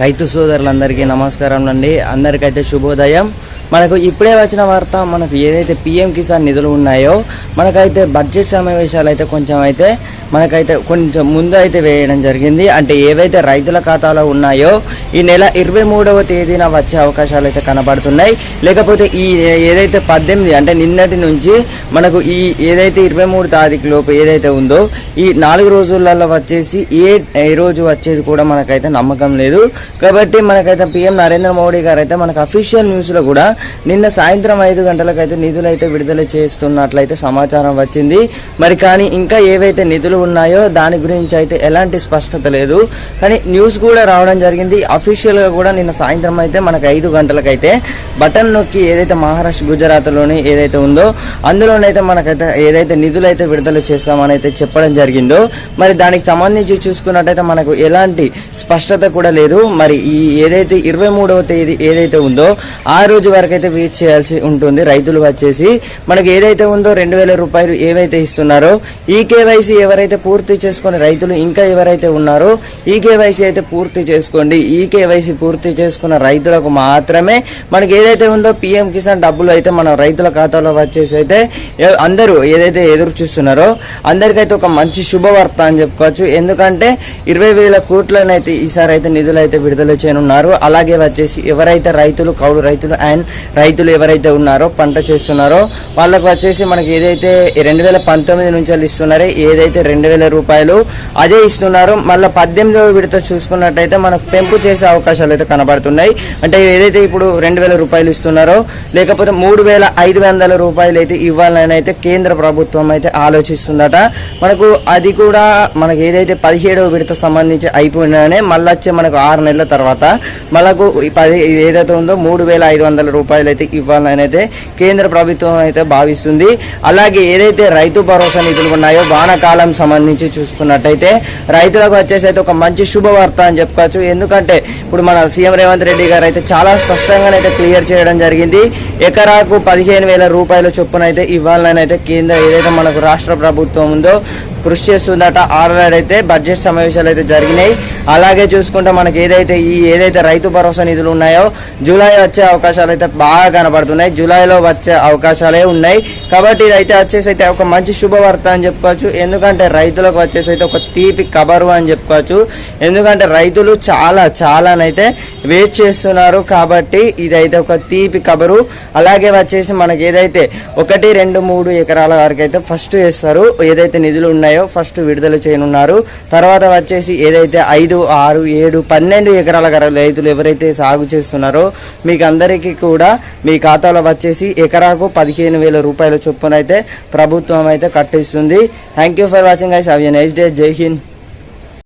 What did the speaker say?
రైతు సోదరులందరికీ నమస్కారం అండి. అందరికైతే శుభోదయం. మనకు ఇప్పుడే వచ్చిన వార్త మనకు ఏదైతే పిఎం కిసాన్ నిధులు ఉన్నాయో మనకైతే బడ్జెట్ సమావేశాలు అయితే కొంచెం అయితే మనకైతే కొంచెం ముందు అయితే వేయడం జరిగింది. అంటే ఏవైతే రైతుల ఖాతాలో ఉన్నాయో ఈ నెల ఇరవై మూడవ తేదీన వచ్చే అవకాశాలు అయితే కనబడుతున్నాయి. లేకపోతే ఈ ఏదైతే పద్దెనిమిది అంటే నిన్నటి నుంచి మనకు ఈ ఏదైతే ఇరవై మూడు తారీఖు లోపు ఏదైతే ఉందో ఈ నాలుగు రోజులలో వచ్చేసి ఏ ఏ రోజు వచ్చేది కూడా మనకైతే నమ్మకం లేదు. కాబట్టి మనకైతే పిఎం నరేంద్ర మోడీ గారు అయితే మనకు అఫీషియల్ న్యూస్లో కూడా నిన్న సాయంత్రం ఐదు గంటలకైతే నిధులు అయితే విడుదల చేస్తున్నట్లయితే సమాచారం వచ్చింది. మరి కానీ ఇంకా ఏవైతే నిధులు ఉన్నాయో దాని గురించి అయితే ఎలాంటి స్పష్టత లేదు. కానీ న్యూస్ కూడా రావడం జరిగింది. అఫీషియల్గా కూడా నిన్న సాయంత్రం అయితే మనకు ఐదు గంటలకైతే బటన్ నొక్కి ఏదైతే మహారాష్ట్ర గుజరాత్లోని ఏదైతే ఉందో అందులోనైతే మనకైతే ఏదైతే నిధులు అయితే విడుదల చేస్తామని అయితే చెప్పడం జరిగిందో మరి దానికి సంబంధించి చూసుకున్నట్టయితే మనకు ఎలాంటి స్పష్టత కూడా లేదు. మరి ఈ ఏదైతే ఇరవై మూడవ తేదీ ఏదైతే ఉందో ఆ రోజు వరకు అయితే వెయిట్ చేయాల్సి ఉంటుంది. రైతులు వచ్చేసి మనకి ఏదైతే ఉందో రెండు వేల రూపాయలు ఏవైతే ఇస్తున్నారో ఈ కేవైసీ ఎవరైతే పూర్తి చేసుకుని రైతులు ఇంకా ఎవరైతే ఉన్నారో ఈ కేవైసీ అయితే పూర్తి చేసుకోండి. ఈ కేవైసీ పూర్తి చేసుకున్న రైతులకు మాత్రమే మనకి ఏదైతే ఉందో పిఎం కిసాన్ డబ్బులు అయితే మన రైతుల ఖాతాలో వచ్చేసి అయితే అందరూ ఏదైతే ఎదురు చూస్తున్నారో అందరికైతే ఒక మంచి శుభవార్త అని చెప్పుకోవచ్చు. ఎందుకంటే ఇరవై వేల కోట్లనైతే ఈసారి అయితే నిధులు అయితే విడుదల చేయనున్నారు. అలాగే వచ్చేసి ఎవరైతే రైతులు కౌలు రైతులు అండ్ రైతులు ఎవరైతే ఉన్నారో పంట చేస్తున్నారో వాళ్ళకు వచ్చేసి మనకి ఏదైతే రెండు వేల పంతొమ్మిది నుంచి ఇస్తున్నారో ఏదైతే రెండు వేల రూపాయలు అదే ఇస్తున్నారు. మళ్ళీ పద్దెనిమిదవ విడత చూసుకున్నట్టయితే మనకు పెంపు చేసే అవకాశాలు అయితే కనబడుతున్నాయి. అంటే ఏదైతే ఇప్పుడు రెండు వేల రూపాయలు ఇస్తున్నారో లేకపోతే మూడు వేల ఐదు వందల రూపాయలు అయితే ఇవ్వాలని అయితే కేంద్ర ప్రభుత్వం అయితే ఆలోచిస్తుందట. మనకు అది కూడా మనకి ఏదైతే పదిహేడవ విడత సంబంధించి అయిపోయినానే మళ్ళీ వచ్చే మనకు ఆరు నెలల తర్వాత మనకు పది ఏదైతే ఉందో మూడు వేల ఐదు వందల రూపాయలు రూపాయలు అయితే ఇవ్వాలని అయితే కేంద్ర ప్రభుత్వం అయితే భావిస్తుంది. అలాగే ఏదైతే రైతు భరోసా నిధులు ఉన్నాయో వానాకాలం సంబంధించి చూసుకున్నట్టయితే రైతులకు వచ్చేసి అయితే ఒక మంచి శుభవార్త అని చెప్పుకోవచ్చు. ఎందుకంటే ఇప్పుడు మన సీఎం రేవంత్ రెడ్డి గారు అయితే చాలా స్పష్టంగానైతే క్లియర్ చేయడం జరిగింది. ఎకరాకు పదిహేను వేల రూపాయల చొప్పున అయితే ఇవ్వాలని అయితే కేంద్ర ఏదైతే మనకు రాష్ట్ర ప్రభుత్వం ఉందో కృషి చేస్తుందట ఆల్రెడీ అయితే. బడ్జెట్ సమావేశాలు అయితే జరిగినాయి. అలాగే చూసుకుంటే మనకి ఏదైతే ఈ ఏదైతే రైతు భరోసా నిధులు ఉన్నాయో జూలై వచ్చే అవకాశాలు అయితే బాగా కనబడుతున్నాయి. జూలైలో వచ్చే అవకాశాలే ఉన్నాయి. కాబట్టి ఇదైతే వచ్చేసి అయితే ఒక మంచి శుభవార్త అని చెప్పుకోవచ్చు. ఎందుకంటే రైతులకు వచ్చేసి అయితే ఒక తీపి కబరు అని చెప్పుకోవచ్చు. ఎందుకంటే రైతులు చాలా చాలానైతే వెయిట్ చేస్తున్నారు. కాబట్టి ఇదైతే ఒక తీపి కబరు. అలాగే వచ్చేసి మనకి ఏదైతే ఒకటి రెండు మూడు ఎకరాల వరకు అయితే ఫస్ట్ వేస్తారు. ఏదైతే నిధులు ఉన్నాయో ఫస్ట్ విడుదల చేయనున్నారు. తర్వాత వచ్చేసి ఏదైతే ఐదు ఆరు ఏడు పన్నెండు ఎకరాల రైతులు ఎవరైతే సాగు చేస్తున్నారో మీకు అందరికీ కూడా మీ ఖాతాలో వచ్చేసి ఎకరాకు పదిహేను వేల రూపాయల చొప్పున అయితే ప్రభుత్వం అయితే కట్టిస్తుంది. Thank you for watching guys అవి a nice day Jai Hind